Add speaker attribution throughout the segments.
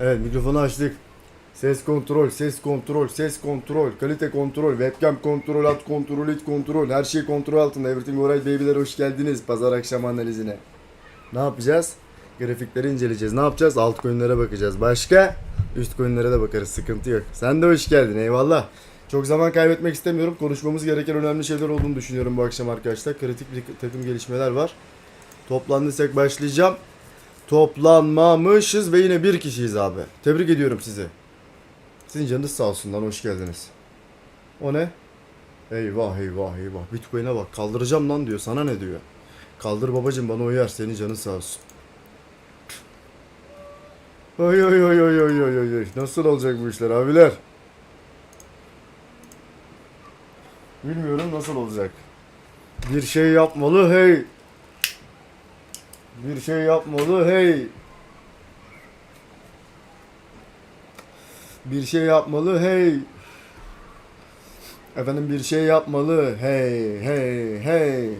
Speaker 1: Evet mikrofonu açtık. Ses kontrol, ses kontrol, ses kontrol, kalite kontrol, webcam kontrol, at kontrol, it kontrol, her şey kontrol altında. Everything alright babyler hoş geldiniz pazar akşam analizine. Ne yapacağız? Grafikleri inceleyeceğiz. Ne yapacağız? Altcoin'lere bakacağız. Başka? Üst coin'lere de bakarız. Sıkıntı yok. Sen de hoş geldin. Eyvallah. Çok zaman kaybetmek istemiyorum. Konuşmamız gereken önemli şeyler olduğunu düşünüyorum bu akşam arkadaşlar. Kritik bir takım gelişmeler var. Toplandıysak başlayacağım. Toplanmamışız ve yine bir kişiyiz abi. Tebrik ediyorum sizi. Sizin canınız sağ olsun lan hoş geldiniz. O ne? Eyvah eyvah eyvah. Bitcoin'e bak kaldıracağım lan diyor. Sana ne diyor? Kaldır babacım bana uyar. Senin canın sağ olsun. Oy oy oy oy oy oy oy. Nasıl olacak bu işler abiler? Bilmiyorum nasıl olacak. Bir şey yapmalı hey. Bir şey yapmalı hey. Bir şey yapmalı hey. Efendim bir şey yapmalı hey hey hey.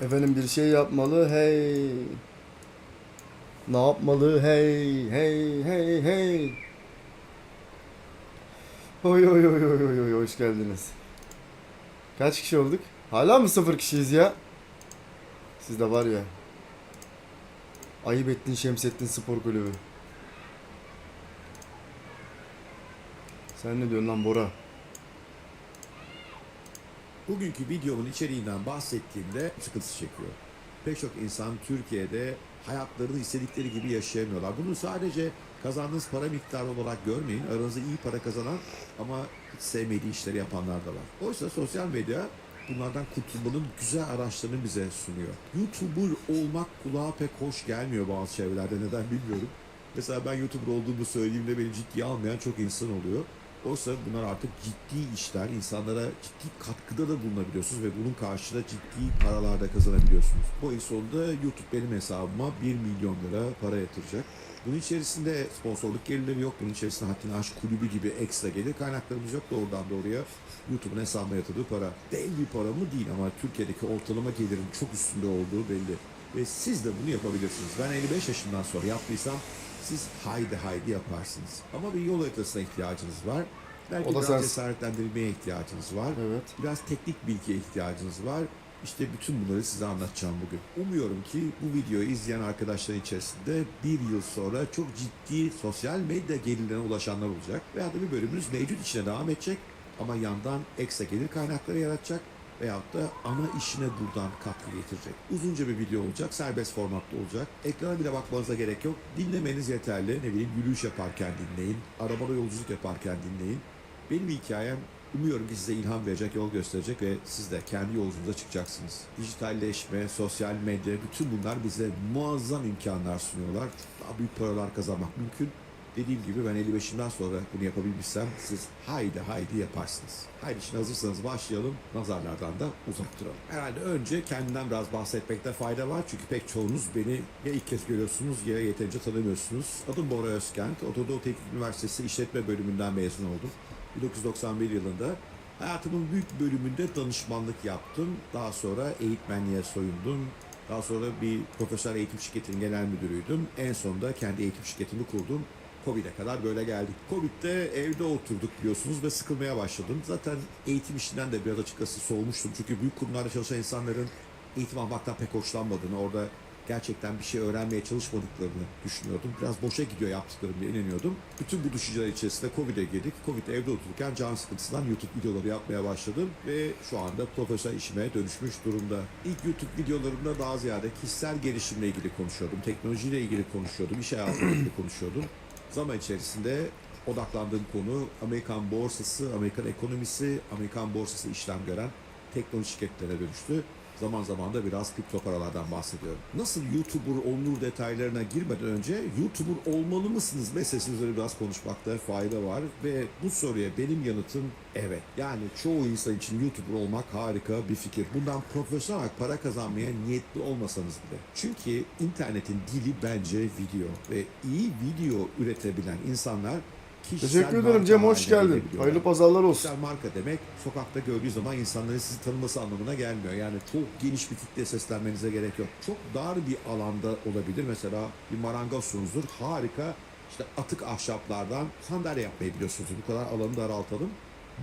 Speaker 1: Efendim bir şey yapmalı hey. Ne yapmalı hey hey hey hey. Oy oy oy oy oy oy hoş geldiniz. Kaç kişi olduk? Hala mı sıfır kişiyiz ya? Siz de var ya. Ayıp ettin Şemsettin Spor Kulübü. Sen ne diyorsun lan Bora?
Speaker 2: Bugünkü videomun içeriğinden bahsettiğimde sıkıntısı çekiyor. Pek çok insan Türkiye'de hayatlarını istedikleri gibi yaşayamıyorlar. Bunu sadece kazandığınız para miktarı olarak görmeyin. Aranızda iyi para kazanan ama hiç sevmediği işleri yapanlar da var. Oysa sosyal medya bunlardan kurtulmanın güzel araçlarını bize sunuyor. YouTuber olmak kulağa pek hoş gelmiyor bazı çevrelerde neden bilmiyorum. Mesela ben YouTuber olduğumu söylediğimde beni ciddiye almayan çok insan oluyor. Oysa bunlar artık ciddi işler, insanlara ciddi katkıda da bulunabiliyorsunuz ve bunun karşılığında ciddi paralar da kazanabiliyorsunuz. Bu ayın sonunda YouTube benim hesabıma 1 milyon lira para yatıracak. Bunun içerisinde sponsorluk gelirleri yok. Bunun içerisinde Haddini Aşk Kulübü gibi ekstra gelir kaynaklarımız yok. Doğrudan doğruya YouTube'un hesabına yatırdığı para. Dev bir para mı değil ama Türkiye'deki ortalama gelirin çok üstünde olduğu belli. Ve siz de bunu yapabilirsiniz. Ben 55 yaşından sonra yaptıysam siz haydi haydi yaparsınız. Ama bir yol haritasına ihtiyacınız var. Belki
Speaker 1: O da
Speaker 2: biraz
Speaker 1: sensin.
Speaker 2: cesaretlendirilmeye ihtiyacınız var.
Speaker 1: Evet.
Speaker 2: Biraz teknik bilgiye ihtiyacınız var. İşte bütün bunları size anlatacağım bugün. Umuyorum ki bu videoyu izleyen arkadaşların içerisinde bir yıl sonra çok ciddi sosyal medya gelirlerine ulaşanlar olacak. Veya da bir bölümünüz mevcut işine devam edecek ama yandan ekstra gelir kaynakları yaratacak veyahut da ana işine buradan katkı getirecek. Uzunca bir video olacak, serbest formatta olacak. Ekrana bile bakmanıza gerek yok. Dinlemeniz yeterli. Ne bileyim yürüyüş yaparken dinleyin, arabada yolculuk yaparken dinleyin. Benim hikayem umuyorum ki size ilham verecek, yol gösterecek ve siz de kendi yolunuza çıkacaksınız. Dijitalleşme, sosyal medya, bütün bunlar bize muazzam imkanlar sunuyorlar. Daha büyük paralar kazanmak mümkün. Dediğim gibi ben 55'imden sonra bunu yapabilmişsem siz haydi haydi yaparsınız. Haydi şimdi hazırsanız başlayalım. Nazarlardan da uzak duralım. Herhalde önce kendimden biraz bahsetmekte fayda var. Çünkü pek çoğunuz beni ya ilk kez görüyorsunuz ya yeterince tanımıyorsunuz. Adım Bora Özkent. Ortadoğu Teknik Üniversitesi İşletme Bölümünden mezun oldum. 1991 yılında hayatımın büyük bölümünde danışmanlık yaptım. Daha sonra eğitmenliğe soyundum. Daha sonra bir profesyonel eğitim şirketinin genel müdürüydüm. En sonunda kendi eğitim şirketimi kurdum. Covid'e kadar böyle geldik. Covid'de evde oturduk biliyorsunuz ve sıkılmaya başladım. Zaten eğitim işinden de biraz açıkçası soğumuştum. Çünkü büyük kurumlarda çalışan insanların eğitim almaktan pek hoşlanmadığını, orada gerçekten bir şey öğrenmeye çalışmadıklarını düşünüyordum. Biraz boşa gidiyor yaptıklarım diye inanıyordum. Bütün bu düşünceler içerisinde Covid'e girdik. Covid'de evde otururken can sıkıntısından YouTube videoları yapmaya başladım ve şu anda profesyonel işime dönüşmüş durumda. İlk YouTube videolarımda daha ziyade kişisel gelişimle ilgili konuşuyordum, teknolojiyle ilgili konuşuyordum, iş hayatıyla ilgili konuşuyordum. Zaman içerisinde odaklandığım konu Amerikan borsası, Amerikan ekonomisi, Amerikan borsası işlem gören teknoloji şirketlerine dönüştü. Zaman zaman da biraz kripto paralardan bahsediyorum. Nasıl YouTuber olunur detaylarına girmeden önce YouTuber olmalı mısınız meselesini üzerine biraz konuşmakta fayda var. Ve bu soruya benim yanıtım evet. Yani çoğu insan için YouTuber olmak harika bir fikir. Bundan profesyonel olarak para kazanmaya niyetli olmasanız bile. Çünkü internetin dili bence video ve iyi video üretebilen insanlar kişisel
Speaker 1: Teşekkür ederim
Speaker 2: marka
Speaker 1: Cem hoş
Speaker 2: haline
Speaker 1: geldin. Hayırlı pazarlar olsun.
Speaker 2: Kişisel marka demek sokakta gördüğü zaman insanların sizi tanıması anlamına gelmiyor. Yani çok geniş bir kitleye seslenmenize gerek yok. Çok dar bir alanda olabilir. Mesela bir marangozsunuzdur. Harika işte atık ahşaplardan sandalye yapmayı biliyorsunuz. Bu kadar alanı daraltalım.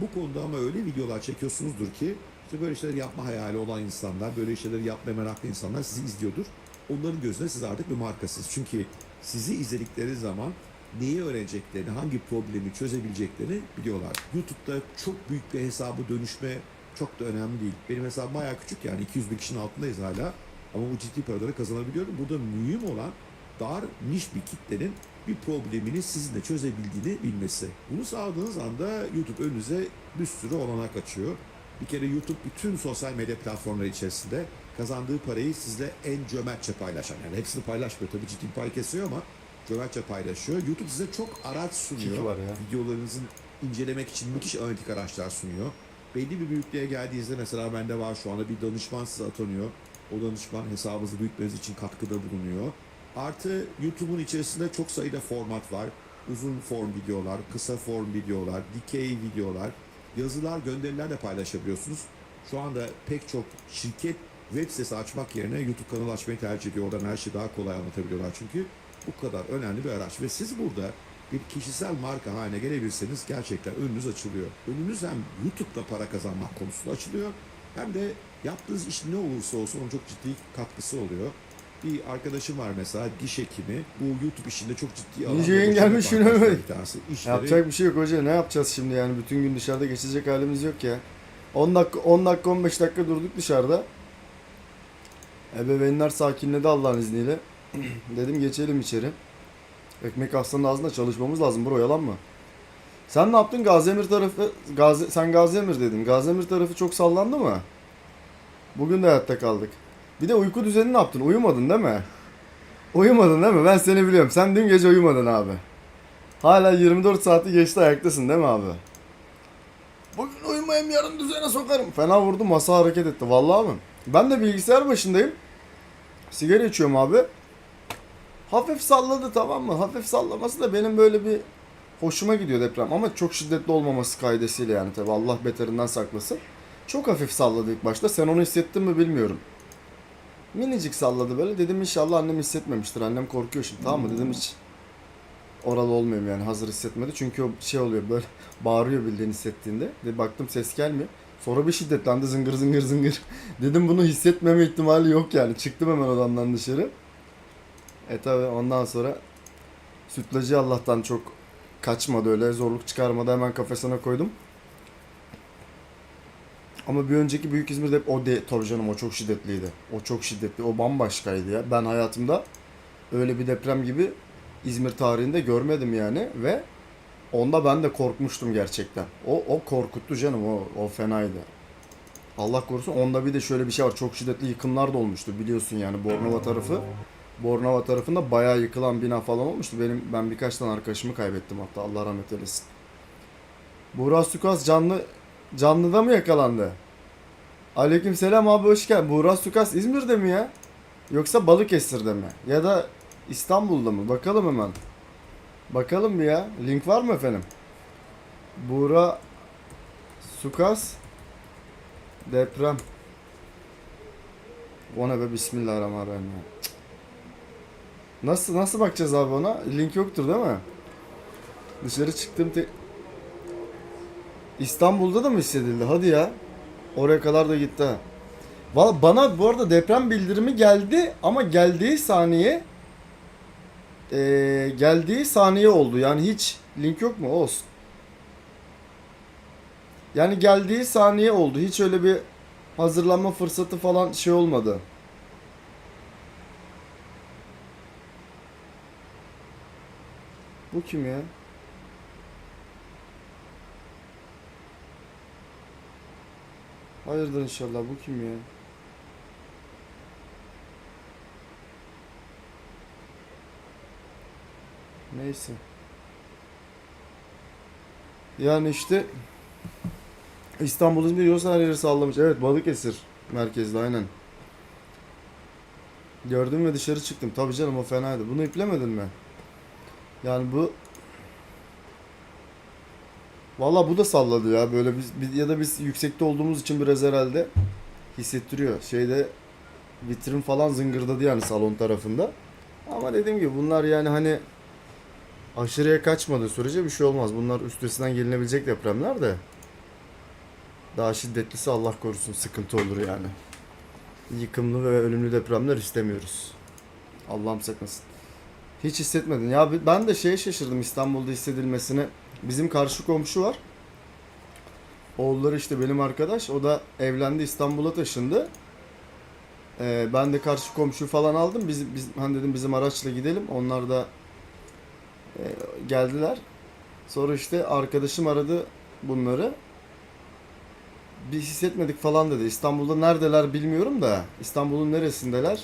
Speaker 2: Bu konuda ama öyle videolar çekiyorsunuzdur ki işte böyle şeyler yapma hayali olan insanlar, böyle şeyleri yapmaya meraklı insanlar sizi izliyordur. Onların gözünde siz artık bir markasınız. Çünkü sizi izledikleri zaman neyi öğreneceklerini, hangi problemi çözebileceklerini biliyorlar. YouTube'da çok büyük bir hesabı dönüşme çok da önemli değil. Benim hesabım bayağı küçük yani 200 bin kişinin altındayız hala. Ama bu ciddi paraları kazanabiliyorum. Burada mühim olan dar, niş bir kitlenin bir problemini sizinle çözebildiğini bilmesi. Bunu sağladığınız anda YouTube önünüze bir sürü olanak açıyor. Bir kere YouTube bütün sosyal medya platformları içerisinde kazandığı parayı sizle en cömertçe paylaşan. Yani hepsini paylaşmıyor tabii ciddi bir pay kesiyor ama cömertçe paylaşıyor. YouTube size çok araç sunuyor.
Speaker 1: Var ya.
Speaker 2: Videolarınızın incelemek için müthiş analitik araçlar sunuyor. Belli bir büyüklüğe geldiğinizde mesela bende var şu anda bir danışman size atanıyor. O danışman hesabınızı büyütmeniz için katkıda bulunuyor. Artı YouTube'un içerisinde çok sayıda format var. Uzun form videolar, kısa form videolar, dikey videolar, yazılar, gönderiler de paylaşabiliyorsunuz. Şu anda pek çok şirket web sitesi açmak yerine YouTube kanalı açmayı tercih ediyor. Oradan her şeyi daha kolay anlatabiliyorlar çünkü bu kadar önemli bir araç. Ve siz burada bir kişisel marka haline gelebilirseniz gerçekten önünüz açılıyor. Önünüz hem YouTube'da para kazanmak konusunda açılıyor hem de yaptığınız iş ne olursa olsun onun çok ciddi katkısı oluyor. Bir arkadaşım var mesela diş hekimi. Bu YouTube işinde çok ciddi alanda
Speaker 1: yayın
Speaker 2: başarılı
Speaker 1: gelmiş yine.
Speaker 2: İşleri
Speaker 1: Yapacak bir şey yok hoca. Ne yapacağız şimdi yani? Bütün gün dışarıda geçecek halimiz yok ya. 10 dakika 10 dakika 15 dakika durduk dışarıda. Ebeveynler sakinledi Allah'ın izniyle. Dedim geçelim içeri. Ekmek aslanın ağzında çalışmamız lazım bro yalan mı? Sen ne yaptın Gaziemir tarafı? Gazi, sen Gaziemir dedin. Gaziemir tarafı çok sallandı mı? Bugün de hayatta kaldık. Bir de uyku düzeni ne yaptın? Uyumadın değil mi? Uyumadın değil mi? Ben seni biliyorum. Sen dün gece uyumadın abi. Hala 24 saati geçti ayaktasın değil mi abi? Bugün uyumayayım yarın düzene sokarım. Fena vurdu masa hareket etti. Vallahi mi? Ben de bilgisayar başındayım. Sigara içiyorum abi. Hafif salladı tamam mı? Hafif sallaması da benim böyle bir hoşuma gidiyor deprem. Ama çok şiddetli olmaması kaidesiyle yani tabi Allah beterinden saklasın. Çok hafif salladı ilk başta. Sen onu hissettin mi bilmiyorum. Minicik salladı böyle. Dedim inşallah annem hissetmemiştir. Annem korkuyor şimdi tamam mı? Dedim hiç oralı olmayayım yani hazır hissetmedi. Çünkü o şey oluyor böyle bağırıyor bildiğin hissettiğinde. De baktım ses gelmiyor. Sonra bir şiddetlendi zıngır zıngır zıngır. Dedim bunu hissetmeme ihtimali yok yani. Çıktım hemen odamdan dışarı. E tabi ondan sonra sütlacı Allah'tan çok kaçmadı öyle zorluk çıkarmadı hemen kafesine koydum. Ama bir önceki Büyük İzmir'de hep o de tabii canım o çok şiddetliydi. O çok şiddetli. O bambaşkaydı ya. Ben hayatımda öyle bir deprem gibi İzmir tarihinde görmedim yani ve onda ben de korkmuştum gerçekten. O o korkuttu canım. O o fenaydı. Allah korusun. Onda bir de şöyle bir şey var. Çok şiddetli yıkımlar da olmuştu biliyorsun yani Bornova tarafı. Bornova tarafında bayağı yıkılan bina falan olmuştu. Benim ben birkaç tane arkadaşımı kaybettim hatta Allah rahmet eylesin. Buğra Sukas canlı canlıda mı yakalandı? Aleyküm selam abi hoş geldin. Buğra Sukas İzmir'de mi ya? Yoksa Balıkesir'de mi? Ya da İstanbul'da mı? Bakalım hemen. Bakalım bir ya. Link var mı efendim? Buğra Sukas Deprem O ne be Bismillahirrahmanirrahim. Nasıl nasıl bakacağız abi ona? Link yoktur değil mi? Dışarı çıktım te... İstanbul'da da mı hissedildi? Hadi ya. Oraya kadar da gitti ha. Valla bana bu arada deprem bildirimi geldi ama geldiği saniye eee, geldiği saniye oldu. Yani hiç link yok mu? Olsun. Yani geldiği saniye oldu. Hiç öyle bir hazırlanma fırsatı falan şey olmadı. Bu kim ya? Hayırdır inşallah bu kim ya? Neyse. Yani işte İstanbul İzmir yoksa her yeri sallamış. Evet Balıkesir merkezli aynen. Gördüm ve dışarı çıktım. Tabii canım o fenaydı. Bunu iplemedin mi? Yani bu Valla bu da salladı ya böyle biz, biz- ya da biz yüksekte olduğumuz için biraz herhalde hissettiriyor. Şeyde vitrin falan zıngırdadı yani salon tarafında. Ama dediğim gibi bunlar yani hani aşırıya kaçmadığı sürece bir şey olmaz. Bunlar üstesinden gelinebilecek depremler de. Daha şiddetlisi Allah korusun sıkıntı olur yani. Yıkımlı ve ölümlü depremler istemiyoruz. Allah'ım saklasın. Hiç hissetmedin. Ya ben de şeye şaşırdım İstanbul'da hissedilmesine. Bizim karşı komşu var. Oğulları işte benim arkadaş. O da evlendi İstanbul'a taşındı. Ee, ben de karşı komşu falan aldım. Biz, biz hani dedim bizim araçla gidelim. Onlar da e, geldiler. Sonra işte arkadaşım aradı bunları. Bir hissetmedik falan dedi. İstanbul'da neredeler bilmiyorum da. İstanbul'un neresindeler?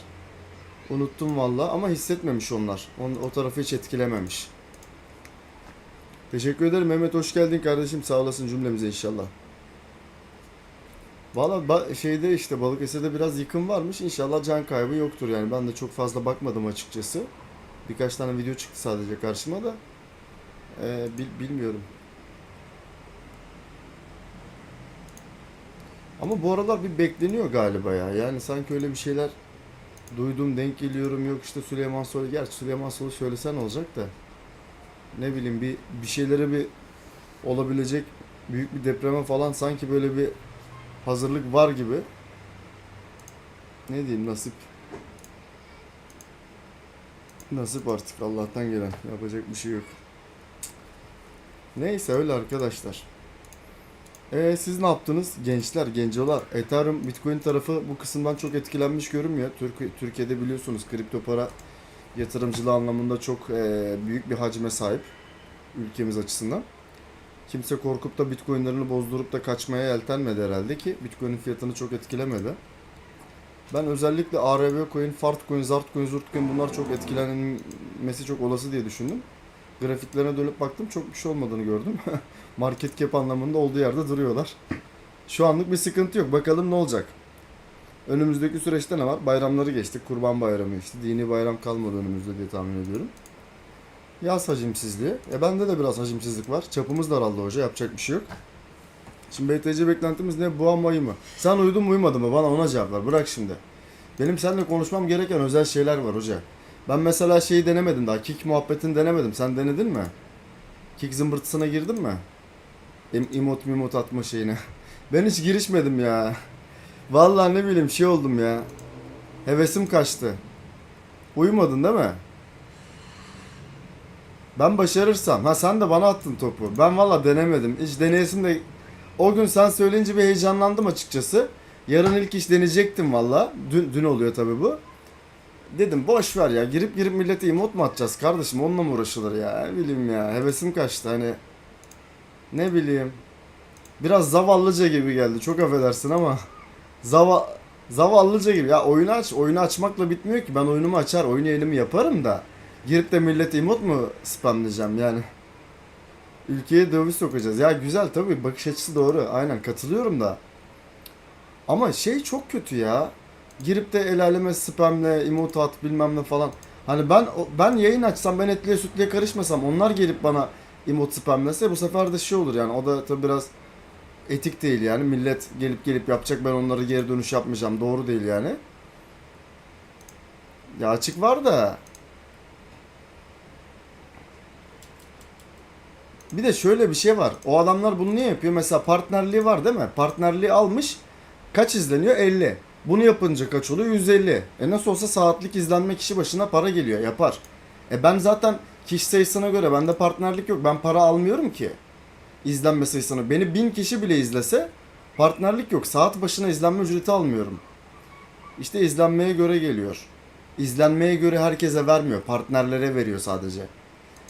Speaker 1: Unuttum valla ama hissetmemiş onlar. On, o tarafı hiç etkilememiş. Teşekkür ederim Mehmet hoş geldin kardeşim sağ olasın cümlemize inşallah. Valla ba- şeyde işte Balıkesir'de biraz yıkım varmış İnşallah can kaybı yoktur yani ben de çok fazla bakmadım açıkçası. Birkaç tane video çıktı sadece karşıma da. Ee, bil- bilmiyorum. Ama bu aralar bir bekleniyor galiba ya. Yani sanki öyle bir şeyler duydum denk geliyorum. Yok işte Süleyman Soylu. Gerçi Süleyman Soylu söylesen olacak da. Ne bileyim bir bir şeylere bir olabilecek büyük bir depreme falan sanki böyle bir hazırlık var gibi. Ne diyeyim nasip. Nasip artık Allah'tan gelen. Yapacak bir şey yok. Neyse öyle arkadaşlar ee, siz ne yaptınız gençler, gencolar? Ethereum, Bitcoin tarafı bu kısımdan çok etkilenmiş görünmüyor. Türkiye, Türkiye'de biliyorsunuz kripto para yatırımcılığı anlamında çok e, büyük bir hacme sahip ülkemiz açısından. Kimse korkup da Bitcoin'lerini bozdurup da kaçmaya yeltenmedi herhalde ki Bitcoin'in fiyatını çok etkilemedi. Ben özellikle ARB coin, Fart coin, Zart coin, Zurt coin bunlar çok etkilenmesi çok olası diye düşündüm. Grafiklerine dönüp baktım çok bir şey olmadığını gördüm. Market cap anlamında olduğu yerde duruyorlar. Şu anlık bir sıkıntı yok. Bakalım ne olacak. Önümüzdeki süreçte ne var? Bayramları geçtik. Kurban bayramı işte. Dini bayram kalmadı önümüzde diye tahmin ediyorum. Yaz hacimsizliği. E bende de biraz hacimsizlik var. Çapımız daraldı hoca. Yapacak bir şey yok. Şimdi BTC beklentimiz ne? Bu ayı mı? Sen uyudun mu uyumadın mı? Bana ona cevap ver. Bırak şimdi. Benim seninle konuşmam gereken özel şeyler var hoca. Ben mesela şeyi denemedim daha. Kick muhabbetini denemedim. Sen denedin mi? Kick zımbırtısına girdin mi? Em emot mimot atma şeyine. Ben hiç girişmedim ya. Vallahi ne bileyim şey oldum ya. Hevesim kaçtı. Uyumadın değil mi? Ben başarırsam. Ha sen de bana attın topu. Ben valla denemedim. Hiç deneyesim de... O gün sen söyleyince bir heyecanlandım açıkçası. Yarın ilk iş deneyecektim valla. Dün, dün oluyor tabi bu. Dedim boş ver ya. Girip girip millete emot mu atacağız kardeşim? Onunla mı uğraşılır ya? Ne bileyim ya. Hevesim kaçtı hani. Ne bileyim. Biraz zavallıca gibi geldi. Çok affedersin ama. Zava zavallıca gibi. Ya oyunu aç. Oyunu açmakla bitmiyor ki. Ben oyunumu açar. Oyunu elimi yaparım da. Girip de millete emot mu spamlayacağım yani. Ülkeye döviz sokacağız. Ya güzel tabii bakış açısı doğru. Aynen katılıyorum da. Ama şey çok kötü ya. Girip de el aleme spamle, emot at bilmem ne falan. Hani ben ben yayın açsam ben etliye sütlüye karışmasam onlar gelip bana emot spamlese bu sefer de şey olur yani o da tabii biraz etik değil yani millet gelip gelip yapacak ben onları geri dönüş yapmayacağım doğru değil yani. Ya açık var da Bir de şöyle bir şey var. O adamlar bunu niye yapıyor? Mesela partnerliği var değil mi? Partnerliği almış. Kaç izleniyor? 50. Bunu yapınca kaç oluyor? 150. E nasıl olsa saatlik izlenme kişi başına para geliyor. Yapar. E ben zaten kişi sayısına göre bende partnerlik yok. Ben para almıyorum ki. İzlenme sayısına. Beni 1000 kişi bile izlese partnerlik yok. Saat başına izlenme ücreti almıyorum. İşte izlenmeye göre geliyor. İzlenmeye göre herkese vermiyor. Partnerlere veriyor sadece.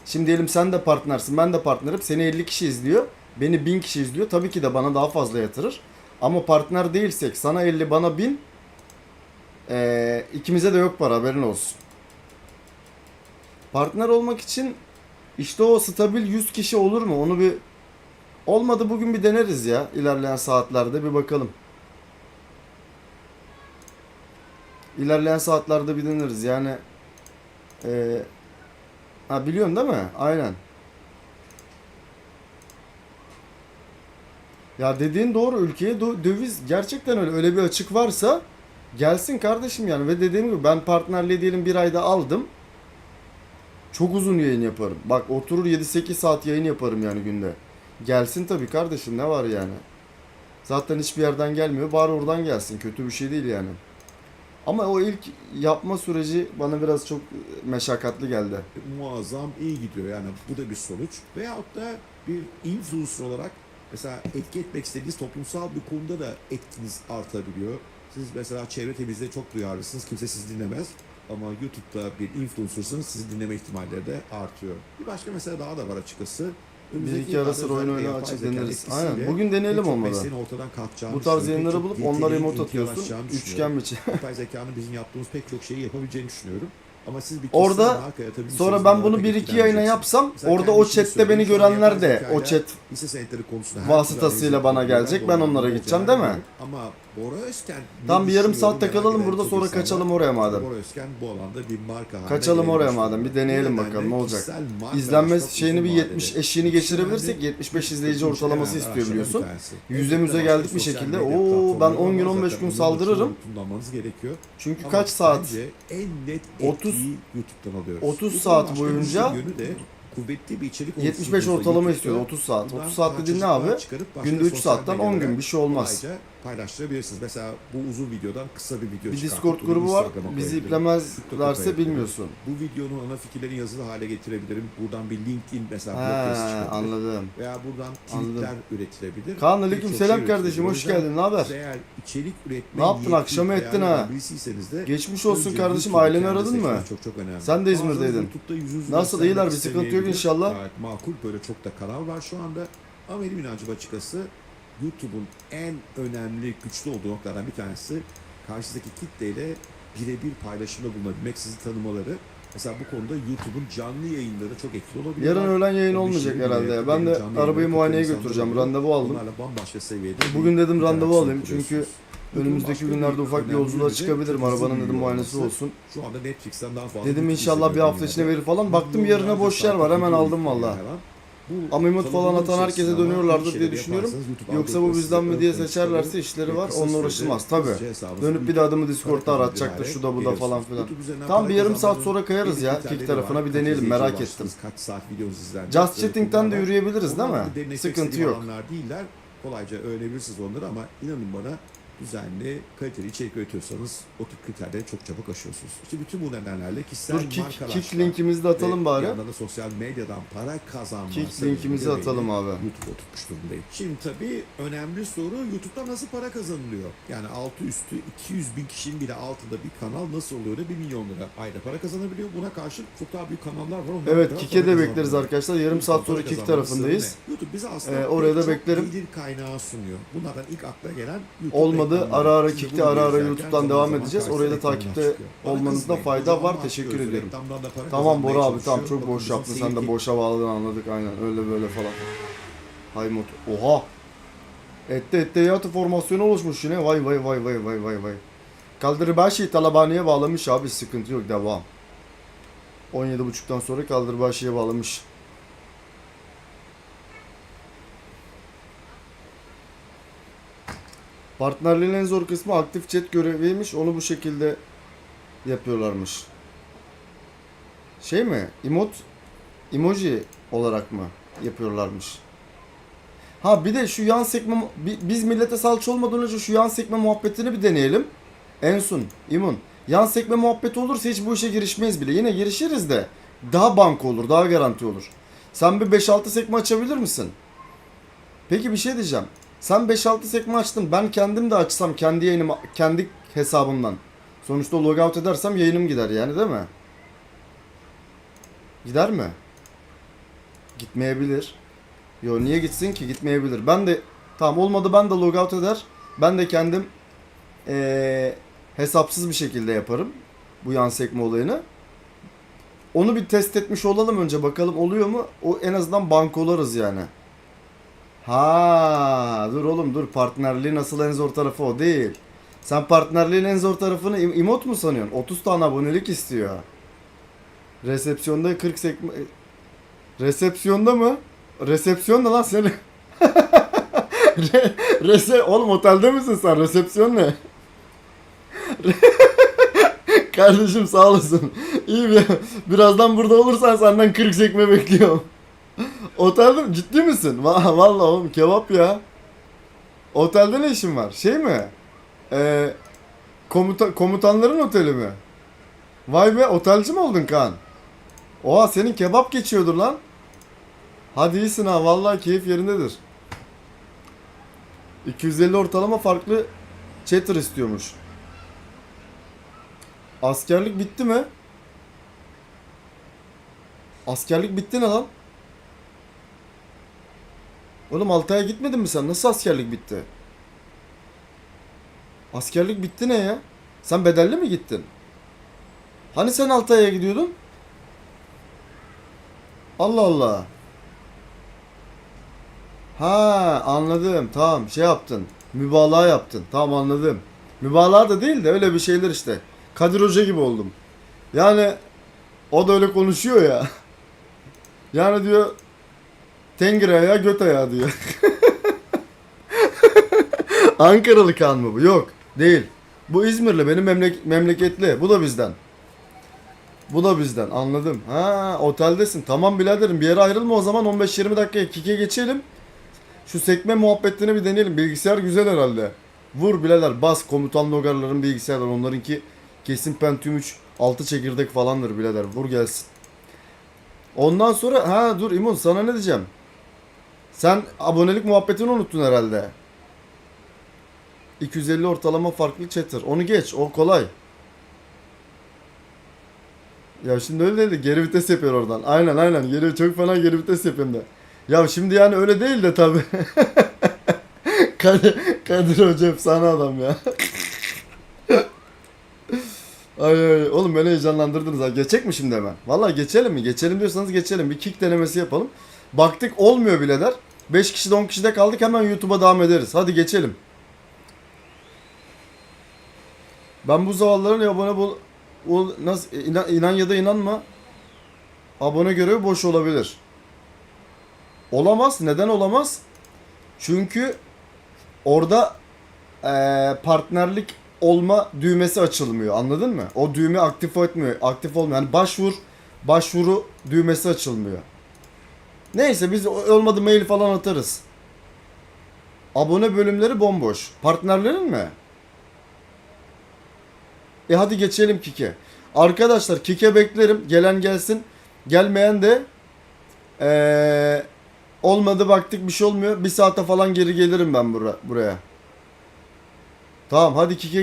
Speaker 1: Şimdi diyelim sen de partnersin, ben de partnerim. Seni 50 kişi izliyor, beni 1000 kişi izliyor. Tabii ki de bana daha fazla yatırır. Ama partner değilsek, sana 50, bana 1000. Ee, ikimize de yok para, haberin olsun. Partner olmak için işte o stabil 100 kişi olur mu? Onu bir olmadı bugün bir deneriz ya ilerleyen saatlerde bir bakalım. İlerleyen saatlerde bir deneriz yani. Eee Ha biliyorsun değil mi? Aynen. Ya dediğin doğru ülkeye döviz gerçekten öyle öyle bir açık varsa gelsin kardeşim yani ve dediğim gibi ben partnerliği diyelim bir ayda aldım. Çok uzun yayın yaparım. Bak oturur 7-8 saat yayın yaparım yani günde. Gelsin tabii kardeşim ne var yani. Zaten hiçbir yerden gelmiyor. Bari oradan gelsin. Kötü bir şey değil yani. Ama o ilk yapma süreci bana biraz çok meşakkatli geldi.
Speaker 2: muazzam iyi gidiyor. Yani bu da bir sonuç. Veyahut da bir influencer olarak mesela etki etmek istediğiniz toplumsal bir konuda da etkiniz artabiliyor. Siz mesela çevre temizliğe çok duyarlısınız. Kimse sizi dinlemez. Ama YouTube'da bir influencer'sınız. Sizi dinleme ihtimalleri de artıyor. Bir başka mesele daha da var açıkçası.
Speaker 1: Bir iki ara sıra oyun oyna
Speaker 2: zeka
Speaker 1: deneriz. Aynen. Bugün deneyelim
Speaker 2: kalkacağını
Speaker 1: Bu tarz yayınları bulup onlara emot atıyorsun. Üçgen biçim.
Speaker 2: yapay zekanın bizim yaptığımız pek çok şeyi yapabileceğini düşünüyorum. Ama siz bir
Speaker 1: Orada. Sonra ben bunu bir iki yayına yapsam
Speaker 2: Mesela
Speaker 1: orada o chatte beni görenler de o chat vasıtasıyla bana gelecek. Ben onlara gideceğim, değil mi?
Speaker 2: Ama Bora Özken
Speaker 1: Tam bir yarım kalalım
Speaker 2: eden
Speaker 1: burada sonra kaçalım oraya madem.
Speaker 2: Bora Özken bu alanda bir marka
Speaker 1: Kaçalım oraya madem. Bir deneyelim bakalım ne olacak. İzlenme şeyini bir
Speaker 2: uzun
Speaker 1: 70
Speaker 2: vadede
Speaker 1: eşiğini geçirebilirsek
Speaker 2: önemli.
Speaker 1: 75 izleyici ortalaması istiyor biliyorsun. Yüzümüze
Speaker 2: Elbette
Speaker 1: geldik bir şekilde. Oo, ben
Speaker 2: platformları
Speaker 1: 10 gün,
Speaker 2: var
Speaker 1: 15
Speaker 2: zaten.
Speaker 1: gün saldırırım.
Speaker 2: gerekiyor.
Speaker 1: Çünkü kaç saat?
Speaker 2: en net
Speaker 1: 30
Speaker 2: etkiyi YouTube'dan alıyoruz.
Speaker 1: 30
Speaker 2: YouTube'un
Speaker 1: saat boyunca
Speaker 2: kuvvetli bir içerik
Speaker 1: 75
Speaker 2: oluşturduğunuzda
Speaker 1: ortalama istiyordu 30 saat.
Speaker 2: buradan
Speaker 1: 30 saat dediğin ne abi? Günde 3
Speaker 2: sosyal
Speaker 1: saatten 10
Speaker 2: medyalara
Speaker 1: gün bir şey olmaz.
Speaker 2: Paylaştırabilirsiniz. Mesela bu uzun videodan kısa bir video
Speaker 1: Bir Discord grubu var. Bizi iplemezlerse bilmiyorsun.
Speaker 2: Bu videonun ana fikirlerini yazılı hale getirebilirim. Buradan bir LinkedIn mesela
Speaker 1: He, anladım.
Speaker 2: Veya buradan
Speaker 1: Anladım.
Speaker 2: tweetler üretilebilir.
Speaker 1: Kaan aleyküm
Speaker 2: şey
Speaker 1: selam
Speaker 2: üretilebilir.
Speaker 1: kardeşim hoş geldin ne haber?
Speaker 2: Eğer içerik üretme
Speaker 1: Ne yaptın,
Speaker 2: niyeti
Speaker 1: akşamı ettin ha?
Speaker 2: birisiyseniz de
Speaker 1: Geçmiş olsun
Speaker 2: önce
Speaker 1: kardeşim
Speaker 2: YouTube'u
Speaker 1: aileni
Speaker 2: kendinize
Speaker 1: aradın mı?
Speaker 2: seçmeniz Çok çok önemli.
Speaker 1: Sen de İzmir'deydin.
Speaker 2: Bazıları YouTube'da
Speaker 1: Nasıl,
Speaker 2: göstermek
Speaker 1: iyiler, bir sıkıntı yok
Speaker 2: istemeyebilir.
Speaker 1: inşallah.
Speaker 2: Gayet makul böyle çok da kanal var şu anda. Ama benim inancım açıkçası YouTube'un en önemli güçlü olduğu noktalardan bir tanesi karşısındaki kitleyle birebir paylaşımda bulunabilmek, sizi tanımaları. Mesela bu konuda YouTube'un canlı yayınları çok etkili olabilir.
Speaker 1: Yarın öğlen yayın
Speaker 2: bir
Speaker 1: olmayacak herhalde ya. Ben de arabayı muayeneye götüreceğim. Randevu aldım.
Speaker 2: Bambaşka seviyede.
Speaker 1: Bugün dedim randevu alayım çünkü önümüzdeki günlerde ufak bir yolculuğa çıkabilirim. Arabanın dedim muayenesi olsun.
Speaker 2: Şu anda Netflix'ten daha fazla
Speaker 1: Dedim inşallah bir hafta içinde verir falan. Baktım yarına boş yer var. Hemen aldım valla. Ama emot falan atan herkese dönüyorlardır diye
Speaker 2: şeyler
Speaker 1: düşünüyorum. Yoksa bu bizden mi diye seçerlerse işleri var. Onunla uğraşılmaz tabi.
Speaker 2: hesabınızı
Speaker 1: Dönüp bir de adımı Discord'da aratacaktır.
Speaker 2: kazanarak
Speaker 1: Şurada bu da falan filan. Tam bir yarım saat sonra kayarız ya. Kick tarafına bir deneyelim merak ettim. Just Chatting'den de yürüyebiliriz değil mi?
Speaker 2: da
Speaker 1: Sıkıntı yok.
Speaker 2: Kolayca öğrenebilirsiniz onları ama inanın bana düzenli, kaliteli içerik üretiyorsanız o tip kriterleri çok çabuk aşıyorsunuz. İşte bütün bu nedenlerle kişisel
Speaker 1: Dur kick,
Speaker 2: markalaşma
Speaker 1: kick linkimizi de atalım bari.
Speaker 2: Bir yandan da sosyal medyadan para kazanma.
Speaker 1: Kick linkimizi atalım abi.
Speaker 2: YouTube'a oturtmuş durumdayım. Şimdi tabii önemli soru YouTube'da nasıl para kazanılıyor? Yani altı üstü 200 bin kişinin bile altında bir kanal nasıl oluyor da 1 milyon lira ayda para kazanabiliyor. Buna karşı çok daha büyük kanallar var. Onlar
Speaker 1: Evet
Speaker 2: para
Speaker 1: de bekleriz arkadaşlar. Yarım saat sonra
Speaker 2: kazanmanın
Speaker 1: tarafındayız.
Speaker 2: ne? YouTube bize aslında
Speaker 1: Ee, oraya da beklerim.
Speaker 2: gelir kaynağı sunuyor. Bunlardan ilk akla gelen YouTube
Speaker 1: Olmadı
Speaker 2: reklamları.
Speaker 1: ara ara Kick'te ara ara YouTube'dan devam edeceğiz. Oraya da takipte olmanızda fayda var. Teşekkür
Speaker 2: para
Speaker 1: Tamam Bora abi tamam çok boş yaptın. Sen de boşa bağladın anladık aynen. Öyle böyle falan. Hay mot. Oha. Ette ette yatı formasyonu oluşmuş yine. Vay vay vay vay vay vay vay. Kaldırbaşı Talabani'ye bağlamış abi sıkıntı yok devam. 17.30'dan sonra Kaldırbaşı'ya bağlamış. Partnerliğin en zor kısmı aktif chat göreviymiş. Onu bu şekilde yapıyorlarmış. Şey mi? Emot emoji olarak mı yapıyorlarmış? Ha bir de şu yan sekme bi- biz millete salça olmadan önce şu yan sekme muhabbetini bir deneyelim. Ensun, İmun. Yan sekme muhabbeti olursa hiç bu işe girişmeyiz bile. Yine girişiriz de daha banko olur, daha garanti olur. Sen bir 5-6 sekme açabilir misin? Peki bir şey diyeceğim. Sen 5-6 sekme açtın. Ben kendim de açsam kendi yayınımı kendi hesabımdan. Sonuçta logout edersem yayınım gider yani değil mi? Gider mi? Gitmeyebilir. Yo niye gitsin ki? Gitmeyebilir. Ben de tamam olmadı ben de logout eder. Ben de kendim eee, hesapsız bir şekilde yaparım bu yan sekme olayını. Onu bir test etmiş olalım önce bakalım oluyor mu? O en azından bankolarız yani. Ha, dur oğlum dur partnerliğin nasıl en zor tarafı o değil. Sen partnerliğin en zor tarafını im- emot mu sanıyorsun? 30 tane abonelik istiyor. Resepsiyonda 40 sekme... Resepsiyonda mı? Resepsiyon da lan seni. Re- Rese oğlum otelde misin sen? Resepsiyon ne? Kardeşim sağ olasın. İyi bir birazdan burada olursan senden 40 sekme bekliyorum. Otelde? Ciddi misin? Va vallahi oğlum kebap ya. Otelde ne işin var? Şey mi? Ee, komuta komutanların oteli mi? Vay be otelci mi oldun Kaan? Oha senin kebap geçiyordur lan. Hadi iyisin ha vallahi keyif yerindedir. 250 ortalama farklı chatter istiyormuş. Askerlik bitti mi? Askerlik bitti ne lan? Oğlum Altay'a gitmedin mi sen? Nasıl askerlik bitti? Askerlik bitti ne ya? Sen bedelli mi gittin? Hani sen Altay'a gidiyordun? Allah Allah. Ha anladım. Tamam şey yaptın. Mübalağa yaptın. Tamam anladım. Mübalağa da değil de öyle bir şeyler işte. Kadir Hoca gibi oldum. Yani o da öyle konuşuyor ya. Yani diyor Tengri ayağı göt ayağı diyor. Ankaralı kan mı bu? Yok. Değil. Bu İzmirli benim memlek memleketli. Bu da bizden. Bu da bizden anladım. Ha oteldesin. Tamam biraderim bir yere ayrılma o zaman 15-20 dakikaya kike geçelim. Şu sekme muhabbetini bir deneyelim. Bilgisayar güzel herhalde. Vur birader bas komutan logarların bilgisayarlar onlarınki kesin Pentium 3 6 çekirdek falandır birader. Vur gelsin. Ondan sonra ha dur İmon sana ne diyeceğim. Sen abonelik muhabbetini unuttun herhalde. 250 ortalama farklı chatter. Onu geç. O kolay. Ya şimdi öyle değil de geri vites yapıyor oradan. Aynen aynen. Geri çok fena geri vites yapıyorum da. Ya şimdi yani öyle değil de tabi. Kadir, Kadir Hoca efsane adam ya. ay ay oğlum beni heyecanlandırdınız ha. Geçecek mi şimdi hemen? Vallahi geçelim mi? Geçelim diyorsanız geçelim. Bir kick denemesi yapalım. Baktık olmuyor birader. 5 kişide 10 kişide kaldık hemen YouTube'a devam ederiz. Hadi geçelim. Ben bu zavallıların abone bul... O nasıl inan, inan ya da inanma. Abone görevi boş olabilir. Olamaz. Neden olamaz? Çünkü orada eee, partnerlik olma düğmesi açılmıyor. Anladın mı? O düğme aktif etmiyor. Aktif olmuyor. Yani başvur başvuru düğmesi açılmıyor. Neyse biz olmadı mail falan atarız. Abone bölümleri bomboş. Partnerlerin mi? E hadi geçelim Kike. Arkadaşlar Kike beklerim. Gelen gelsin. Gelmeyen de eee, olmadı baktık bir şey olmuyor. Bir saate falan geri gelirim ben bura, buraya. Tamam hadi Kike